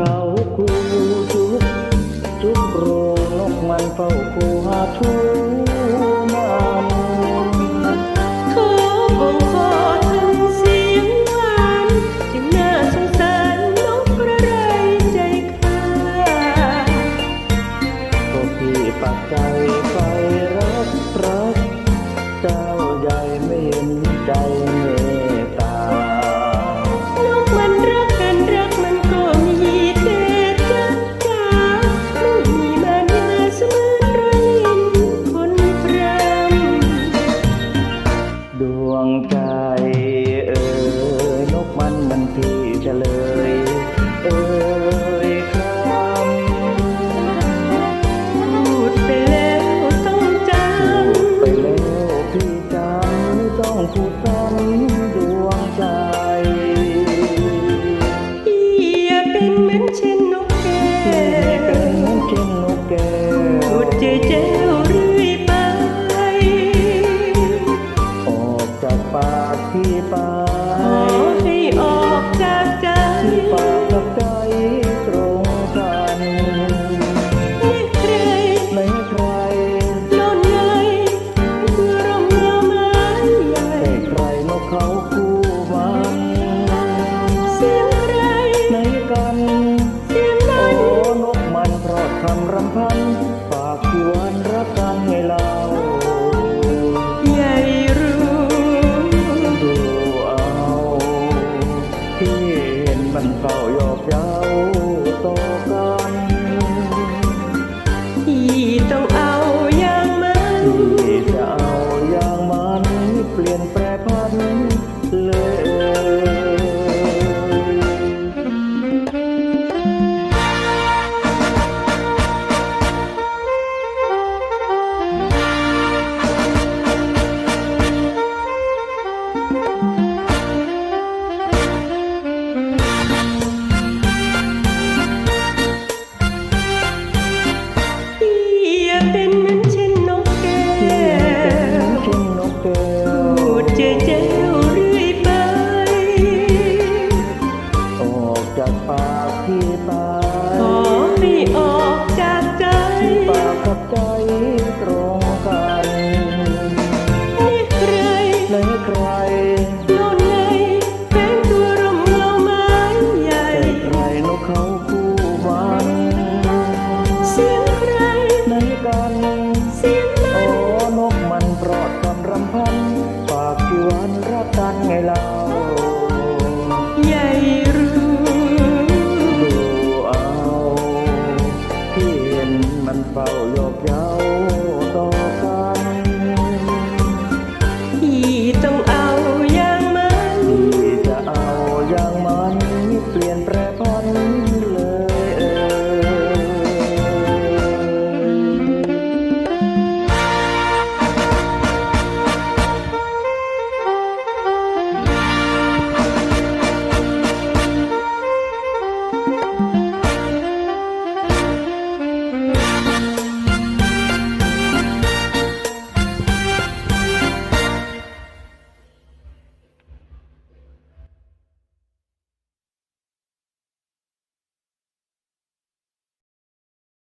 เขาคู่ทุกทุกโรงนกมันเฝ้าคู่หาทุก 不错 Put it down. นมันเฝ้าหยอกเย้าต่อกันที่เจ้า ไปขไม่ออกจากใจ ที่ปากกับใจตรงกันใครแลใครโน่นไงแฟนตัวร่มเงาไม้ใหญ่ ใครนกเขาคู่บ้านเสียงใครในกันเสียงโอ้นกมันปลอดคำรำพัน ปากที่วานรักกันไงเรา 保佑飘